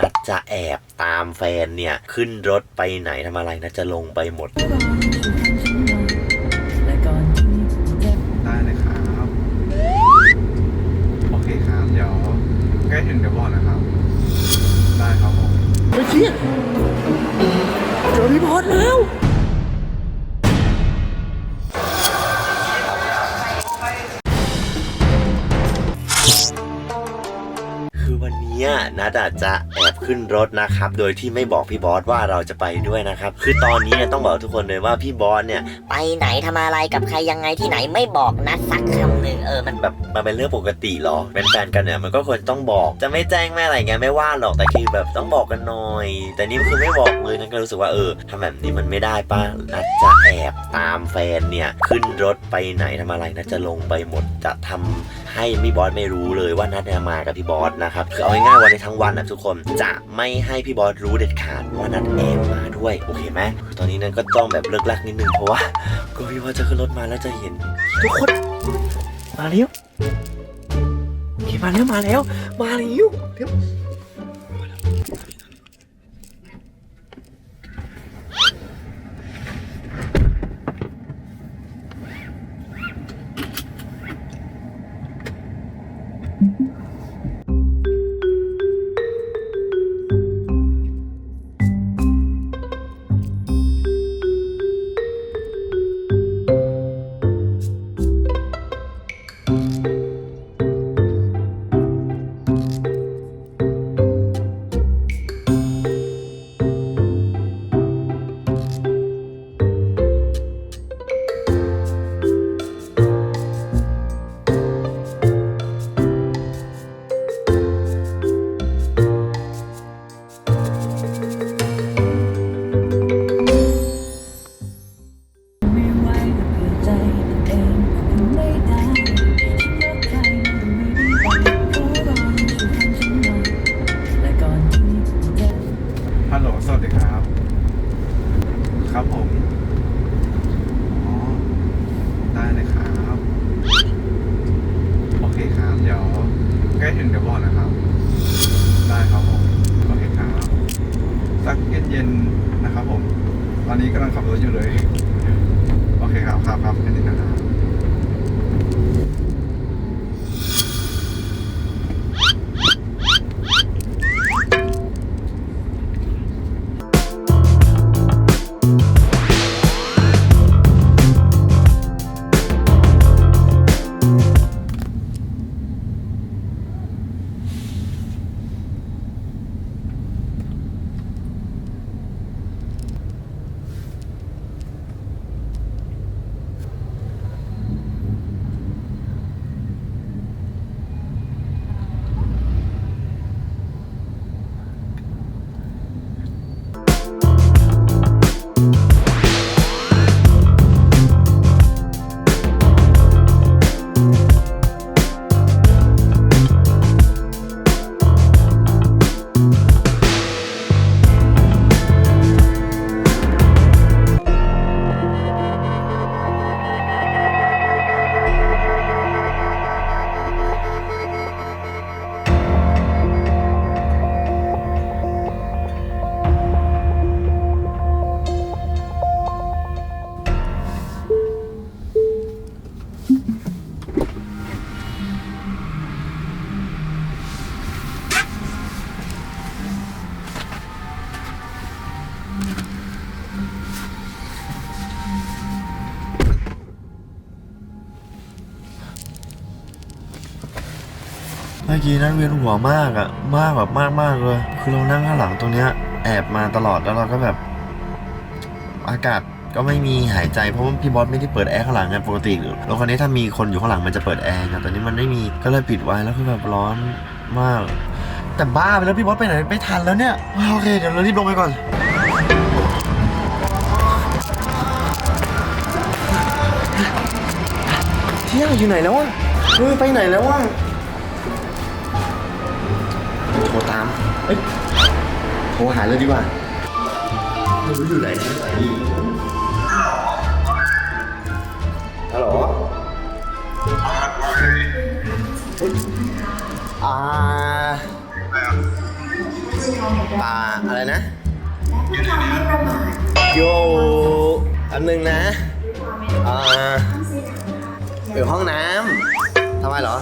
นัดจะแอบตามแฟนเนี่ย ขึ้นรถไปไหนทำอะไรนะจะลงไปหมด ได้เลยครับ โอเคครับ เดี๋ยวใกล้ถึงเดี๋ยวบอกนะครับ ได้ครับผมเฮ้ยเชี่ยเจอพี่บอสแล้ว นี้ยนัดอาจจะแอบขึ้นรถนะครับ โดยที่ไม่บอกพี่บอสว่าเราจะไปด้วยนะครับ คือตอนนี้เนี่ยต้องบอกทุกคนเลยว่าพี่บอสเนี่ย ไปไหนทำอะไรกับใครยังไงที่ไหนไม่บอกนะสักคำหนึ่งเออมันแบบมันเป็นเรื่องปกติหรอเป็นแฟนกันเนี่ยมันก็ควรต้องบอกจะไม่แจ้งไม่อะไรเงี้ยไม่ว่าหรอกแต่คือแบบต้องบอกกันหน่อย แต่นี่คือไม่บอกเลยนั่นก็รู้สึกว่าเออทำแบบนี้มันไม่ได้ป้านัดจะแอบตามแฟนเนี่ยขึ้นรถไปไหนทำอะไรนะจะลงไปหมดจะทำให้พี่บอสไม่รู้เลยว่านัดเนี่ยมากับพี่บอสนะครับคือเอาง่ายๆวันในทั้งวันนะทุกคนจะไม่ให้พี่บอสรู้เด็ดขาดว่านัดแอบมาด้วยโอเคไหมคือตอนนี้นั้นก็ต้องแบบเลิกลักนิดนึงเพราะว่าก็พี่บอสจะขึ้นรถมาแล้วจะเห็นทุกคนมาแล้วโอเคมาแล้วมาแล้วมาแล้วเร็ว ได้ถึงเดี๋ยวบอกนะครับ ได้ครับผมโอเคครับสักเย็นๆนะครับผม ตอนนี้กำลังขับรถอยู่เลย โอเคครับครับครับแค่นี้นะ อกี้นั่นเวียนหัวมากอะมากแบบมากมากเลย คือเรานั่งข้างหลังตรงเนี้ยแอบมาตลอดแล้วเราก็แบบ อากาศก็ไม่มีหายใจเพราะว่าพี่บอสไม่ได้เปิดแอร์ข้างหลังไงปกติรถคันนี้ถ้ามีคนอยู่ข้างหลังมันจะเปิดแอร์ไงแต่นี้มันไม่มีก็เลยปิดไว้แล้วคือแบบร้อนมาก แต่บ้าไปแล้วพี่บอสไปไหนไม่ทันแล้วเนี่ยโอเคเดี๋ยวเรารีบลงไปก่อนเที่ยงอยู่ไหนแล้ววะเฮ้ยไปไหนแล้ววะ โทรตามเอ้ยโทรหาเลยดีกว่าไม่รู้อยู่ไหนที่ไหนฮัลโหลเฮ้ยอ่าป่าอะไรนะโยอันนึงนะอ่าอยู่ห้องน้ำทำไมเหรอ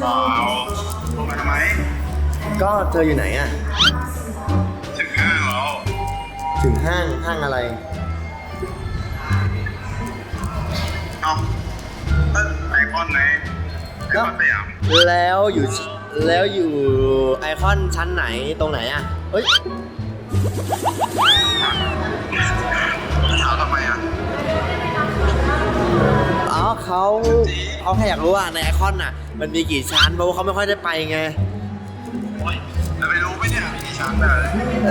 เปล่าลงมาทำไม ก็เธออยู่ไหนอะถึงห้างแล้วถึงห้างห้างอะไร เอ้าเอ้ยไอคอนไหนไอคอนสยามแล้วอยู่ชแล้วอยู่ไอคอนชั้นไหนตรงไหนอะเฮ้ยถามทำไมอะอ๋อเขาเขาแค่อยากรู้ว่าในไอคอนน่ะ มันมีกี่ชั้นเพราะว่าเขาไม่ค่อยได้ไปไงโอ้ย จะไปรู้ไหมเนี่ยมีกี่ชั้นเลย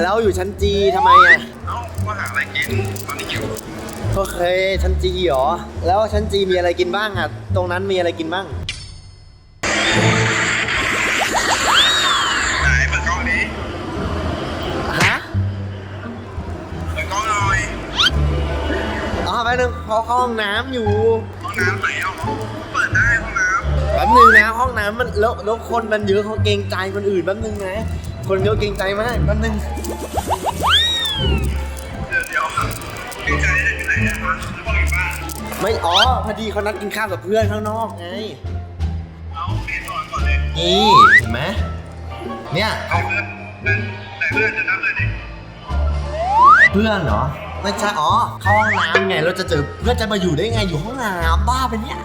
แล้วอยู่ชั้นจีทำไมอะเอ้าว่าหาอะไรกินตอนนี้หิวโอเค ชั้นจีเหรอ แล้วชั้นจีมีอะไรกินบ้างอะตรงนั้นมีอะไรกินบ้าง ไหนเปิดกล้องนี้ฮะเปิดกล้องหน่อยอ๋อไปหนึ่งเขาเข้าห้องน้ำอยู่ห้องน้ำไหนเอ้า แป๊บนึงนะห้องน้ำมันแล้วแล้วคนมันเยอะเขาเกรงใจคนอื่นแป๊บนึงนะคนเยอะเกรงใจมากแป๊บนึงเดี๋ยวเกรงใจได้ที่ไหนอะคะจะบอกอีกบ้านไม่อ๋อพอดีเขานัดกินข้าวกับเพื่อนข้างนอกไงเอาเปลี่ยนก่อนก่อนเลยนี่เห็นไหมเนี่ยเพื่อนไหนเพื่อนจะนับเลยดิเพื่อนเหรอไม่ใช่อ๋อเข้าห้องน้ำไงเราจะเจอเพื่อนจะมาอยู่ได้ไงอยู่ห้องน้ำบ้าเป็นเนี่ย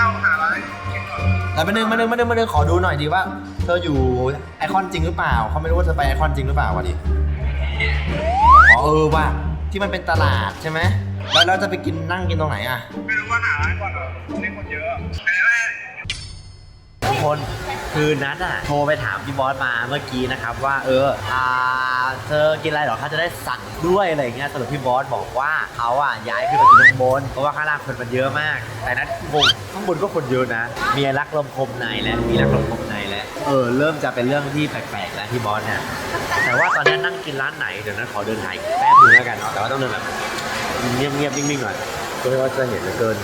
กินข้าวหาอะไรกินก่อนแต่มาหนึ่งมาหนึ่งมาหนึ่งมาหนึ่งขอดูหน่อยดีว่า เธออยู่ไอคอนจริงหรือเปล่าเขาไม่รู้ว่าเธอไปไอคอนจริงหรือเปล่าวะดิอ๋อเออว่ะที่มันเป็นตลาดใช่ไหมแล้วเราจะไปกินนั่งกินตรงไหนอะไม่รู้ว่าหาร้านก่อนเหรอนี่คนเยอะแค่นั้นแหละทุก คนคือนัดอะโทรไปถามพี่บอสมาเมื่อกี้นะครับว่าเอออ่าเธอกินอะไรหรอเขาจะได้สั่งด้วยอะไรอย่างเงี้ยสรุปพี่บอสบอกว่าเขาอะย้ายขึ้นมากินข้างบนเพราะว่าข้างล่างคนมันเยอะมาก แต่นัดงงข้างบนก็คนเยอะนะมีรักลมคมในแล้วมีรักลมคมในแล้วเออเริ่มจะเป็นเรื่องที่แปลกๆแล้วพี่บอสเนี่ยแต่ว่าตอนนี้นั่งกินร้านไหนเดี๋ยวนั้นขอเดินถ่ายแป๊บนึงแล้วกันเนาะแต่ว่าต้องเดินแบบเงียบๆนิ่งๆหน่อยเพื่อว่าจะเห็นเหลือเกิน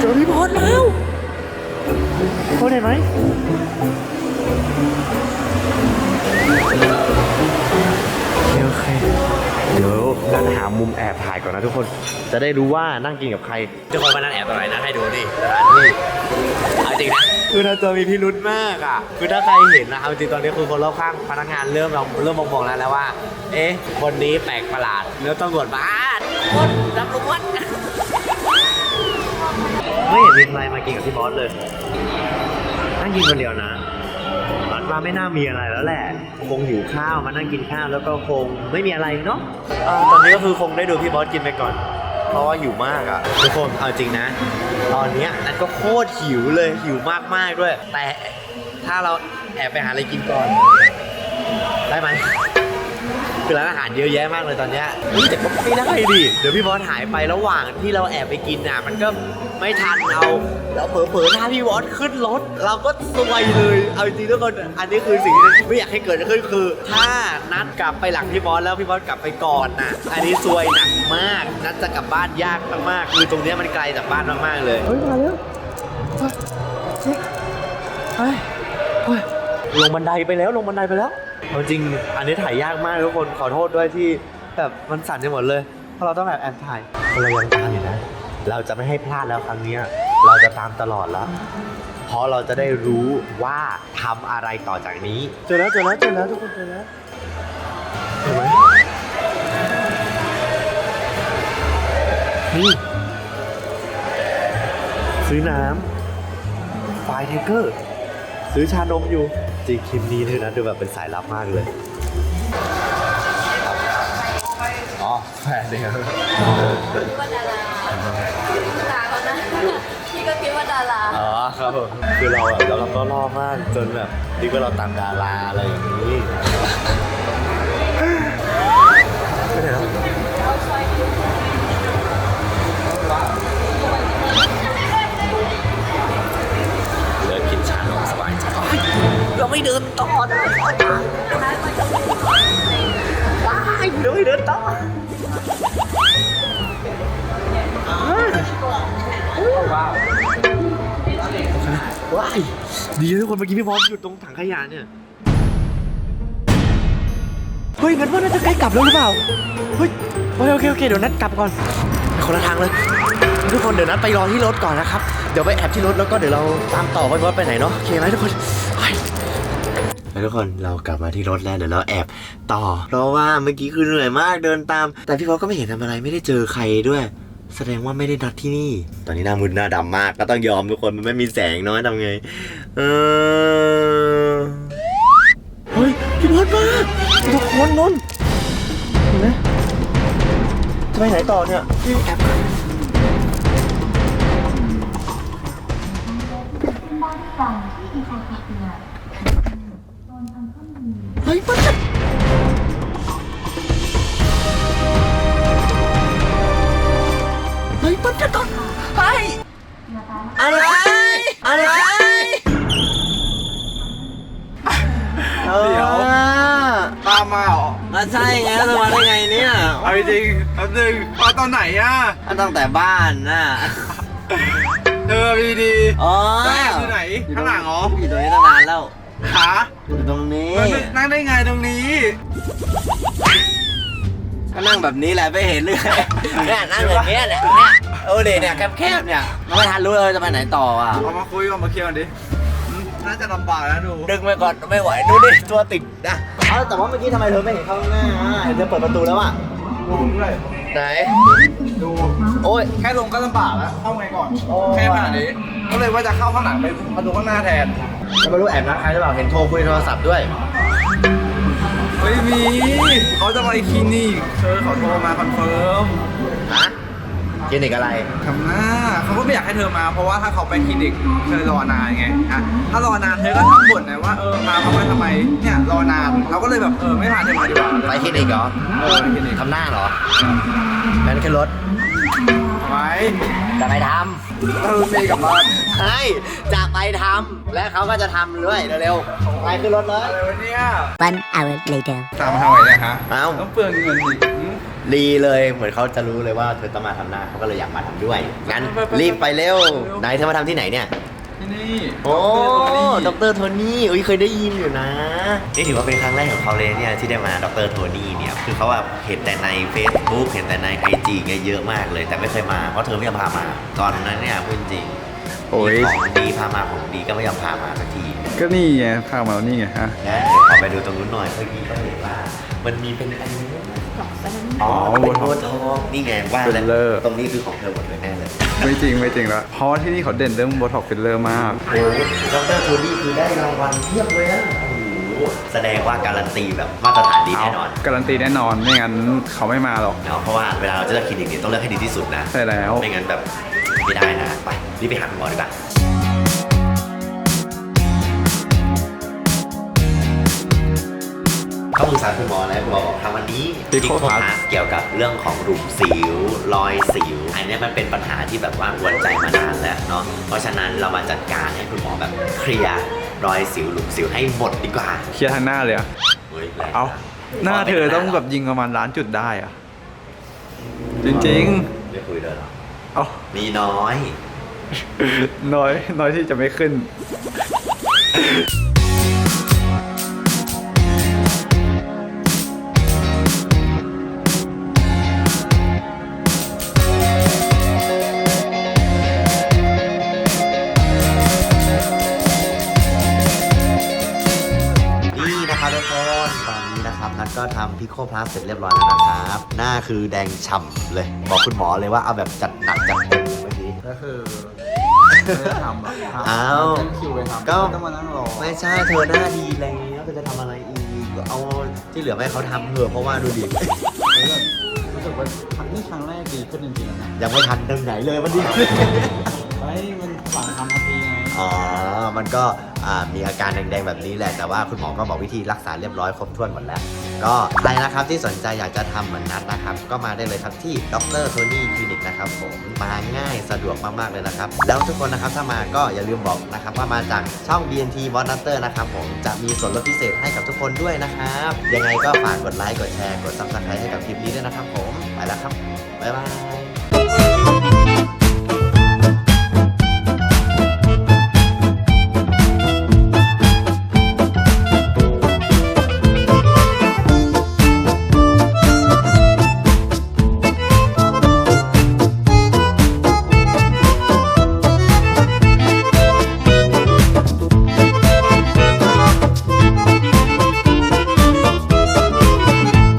เจอพี่บอสแล้วเขาได้ไหมโอเค เดี๋ยวนั่นหามุมแอบถ่ายก่อนนะทุกคน จะได้รู้ว่านั่งกินกับใคร ทุกคนมานั่งแอบตรงไหนนะให้ดูดิสถานที่เอาจริงนะคือเราจะมีพิรุธมากอะ คือถ้าใครเห็นนะเอาจริงตอนนี้คือคนรอบข้างพนักงานเริ่มเราเริ่มมองๆแล้วแล้วว่า เอ๊ะคนนี้แปลกประหลาดแล้วตำรวจมาคนตำรวจ ไม่เห็นมีใครมากินกับพี่บอสเลยนั่งกินคนเดียวนะรัดว่าไม่น่ามีอะไรแล้วแหละ คงหิวข้าวมานั่งกินข้าวแล้วก็คงไม่มีอะไรเนาะอ่าตอนนี้ก็คือคงได้ดูพี่บอสกินไปก่อน เพราะว่าหิวมากอะทุกคนเอาจริงนะ ตอนเนี้ยนัทก็โคตรหิวเลยหิวมากๆด้วย แต่ถ้าเราแอบไปหาอะไรกินก่อน ได้ไหม คือร้านอาหารเยอะแยะมากเลยตอนเนี้ยเฮ้ยแต่ก็ไม่ได้ดิเดี๋ยวพี่บอสหายไประหว่างที่เราแอบไปกินน่ะมันก็ไม่ทันเราแล้วเผลอๆถ้าพี่บอสขึ้นรถ เราก็ซวยเลยเอาจริงๆทุกคนอันนี้คือสิ่งที่ไม่อยากให้เกิดขึ้นคือ ถ้านัดกลับไปหลังพี่บอสแล้วพี่บอสกลับไปก่อนน่ะอันนี้ซวยหนักมากนัดจะกลับบ้านยากมากๆคือตรงเนี้ยมันไกลจากบ้านมากๆเลยเฮ้ยมาแล้วเฮ้ยเฮ้ยลงบันไดไปแล้วลงบันไดไปแล้ว เอาจริงอันนี้ถ่ายยากมากทุกคนขอโทษด้วยที่แบบมันสั่นไปหมดเลย เพราะเราต้องแบบแอบถ่ายเรายังตามอยู่นะ เราจะไม่ให้พลาดแล้วครั้งนี้เราจะตามตลอดแล้วเพราะเราจะได้รู้ว่าทำอะไรต่อจากนี้ เจอแล้วเจอแล้วเจอแล้วทุกคนเจอแล้วเห็นไหมนี่ซื้อน้ำไฟเทเกอร์ ซื้อชานมอยู่ จริงคลิปนี้เลยนะดูแบบเป็นสายลับมากเลยอ๋อแฟนเดียวว่าดาราตาเขานะพี่ก็คิดว่าดาราอ๋อครับผมคือเราแบบเราก็รอบมากจนแบบนี่ก็เราตามดาราอะไรอย่างนี้ ทุกคนเมื่อกี้พี่พร้อมหยุดตรงถังขยะเนี่ย เฮ้ยงั้นว่าน่าจะใกล้กลับแล้วหรือเปล่า เฮ้ยโอเคโอเคโอเคเดี๋ยวนัดกลับก่อนไปคนละทางเลย ทุกคนเดี๋ยวนัดไปรอที่รถก่อนนะครับ เดี๋ยวไปแอบที่รถแล้วก็เดี๋ยวเราตามต่อไปว่าไปไหนเนาะโอเคไหมทุกคนเฮ้ยแล้วทุกคนเรากลับมาที่รถแล้วเดี๋ยวเราแอบต่อ เพราะว่าเมื่อกี้คือเหนื่อยมากเดินตาม แต่พี่พอก็ไม่เห็นทำอะไรไม่ได้เจอใครด้วย แสดงว่าไม่ได้นัดที่นี่ ตอนนี้หน้ามึนหน้าดำมาก ก็ต้องยอมทุกคนมันไม่มีแสงน้อยทำไง เออ เฮ้ย พี่พอดมาทุกคนนนท์เห็นไหมจะไปไหนต่อเนี่ยพี่แอบเฮ้ยมัน ใช่ไงแล้วจะมาได้ไงเนี่ยเอาจริงๆแป๊บนึงมาตอนไหนอะตั้งแต่บ้านน่ะเออดีดีอ๋อๆแล้วแอบอยู่ไหนข้างหลังเหรออยู่ตรงนี้ตั้งนานแล้วขาอยู่ตรงนี้มันนั่งได้ไงตรงนี้ก็นั่งแบบนี้แหละไม่เห็นเลยเนี่ยนั่งอย่างเงี้ยเนี่ยเนี่ยโอ้เดเนี่ยแคบๆเนี่ยไม่ทันรู้เลยจะไปไหนต่ออะเอามาคุยกันมาเคลียร์กันดิอืม น่าจะลำบากนะดูดึงไปก่อนไม่ไหวดูดิตัวติดนะเอาแต่ว่าเมื่อกี้ทำไมเธอไม่เห็นเข้าข้างหน้าเห็นเธอเปิดประตูแล้วอะดูด้วยไหน ดู โอ้ยแค่ลงก็ลำบากแล้วเข้าไงก่อน แค่ขนาดนี้ก็เลยว่าจะเข้าข้างหลังไปประตูข้างหน้าแทนจะไม่รู้แอบนัดใครหรือเปล่าเห็นโทรคุยโทรศัพท์ด้วยเฮ้ยมีเขาจะไปคลินิกเธอเขาโทรมาคอนเฟิร์มฮะ คลินิกอะไร ทำหน้าเขาก็ไม่อยากให้เธอมา เพราะว่าถ้าเขาไปคลินิกเธอรอนานไงอะถ้ารอนานเธอก็ทำบ่นนะว่าเออมาเขามาทำไมเนี่ยรอนานเราก็เลยแบบเออไม่พาเธอมาดีกว่าไปคลินิกเหรอเออไปคลินิกทำหน้าเหรองั้นขึ้นรถไว้จะไปทเออเมย์กลับบ้านำใช่จะไปทำและเขาก็จะทำด้วยเร็วๆไปขึ้นรถเลยอะไรวะเนี่ย One hour later ตามมาทำไมเนี่ยฮะเอ้าต้องเปลืองเงินอีกหืม รีเลยเหมือนเขาจะรู้เลยว่าเธอต้องมาทำหน้าเขาก็เลยอยากมาทำด้วยงั้นไปไปไปรีบไปเร็วเร็ว ไหนเธอมาทำที่ไหนเนี่ยที่นี่โอ้ดดรรโทนี่อุ้ยเคยได้ยินอยู่นะนี่ถือว่าเป็นครั้งแรกของเขาเลยเนี่ยที่ได้มาดรโทนี่เนี่ยคือเขาแบบเห็นแต่ใน Facebook เห็นแต่ใน IG เนี่ยเยอะมากเลย แต่ไม่เคยมาเพราะเธอไม่ยอมพามา ตอนนั้นเนี่ยพูดจริงโอ้ย มีของดีพามาของดีก็ไม่ยอมพามาสักที ก็นี่ไงพามาแล้วนี่ไงฮะนะเดี๋ยวขอไปดูตรงนู้นหน่อยเมื่อกี้ก็เห็นว่า มันมีเป็นอันนี้ อ๋อเป็นโบทอกนี่ไงว่าแล้ว Filler ตรงนี้คือของเธอหมดเลยแน่เลยไม่จริงไม่จริงแล้วเพราะว่าที่นี่เขาเด่นเรื่องโบท็อกฟิลเลอร์มาก โอ้ดรโทนี่คือได้รางวัลเทียบเลยนะโอ้โหแสดงว่าการันตีแบบมาตรฐานดีแน่นอนการันตีแน่นอนไม่งั้นเขาไม่มาหรอกเนาะเพราะว่าเวลาเราจะเลือกคลินิกเนี่ยต้องเลือกให้ดีที่สุดนะ ใช่แล้ว ไม่งั้นแบบไม่ได้นะ ไปรีบไปหาคุณหมอดีกว่า เข้าปรึกษาคุณหมอแล้วคุณหมอบอกทำวันนี้ Pico Pico Plus Plus เกี่ยวกับเรื่องของหลุมสิว รอยสิว อันเนี้ยมันเป็นปัญหาที่แบบว่ากวนใจมานานแล้วเนาะเพราะฉะนั้นเรามาจัดการให้คุณหมอแบบเคลียร์รอยสิวหลุมสิวให้หมดดีกว่าเคลียร์ทางหน้าเลยอะเฮ้ยแรงเอาะหน้าเธอต้องแบบยิงประมาณล้านจุดได้อะจริงไม่คุยเลยเหรอๆ เอามีน้อย น้อยน้อยที่จะไม่ขึ้นนี่ ทก็ทำพิโคพลัสเสร็จเรียบร้อยแล้วนะครับ หน้าคือแดงฉ่ำเลย บอกคุณหมอเลยว่าเอาแบบจัดหนักจัดเต็มเมื่อกี้ ก็คือไม่ได้ทำอะอ้าวคิวไปทำก็ต้องมานั่งรอไม่ใช่เธอหน้าดีแล้วเธอจะทำอะไรอีก เอาที่เหลือให้เขาทำเถอะเพราะว่าดูดิ รู้สึกว่าครั้งนี้ครั้งแรกดีขึ้นจริงๆนะยังไม่ทันตรงไหนเลยมันดีไม่มันฝังทำทันทีไงอ๋อ มันก็อ่ามีอาการแดงๆแบบนี้แหละ แต่ว่าคุณหมอก็บอกวิธีรักษาเรียบร้อยครบถ้วนหมดแล้ว ก็ใครนะครับที่สนใจอยากจะทำเหมือนนัดนะครับ ก็มาได้เลยครับที่ดรโทนี่คลินิกนะครับผมมาง่ายสะดวกมากๆเลยนะครับ แล้วทุกคนนะครับถ้ามาก็อย่าลืมบอกนะครับว่ามาจากช่อง BNT b o n a t e r นะครับผมจะมีส่วนลดพิเศษให้กับทุกคนด้วยนะครับยังไงก็ฝากกดไลค์กดแชร์กด subscribe ให้กับคลิปนี้ด้วยนะครับผมไปแล้วครับบ๊ายบาย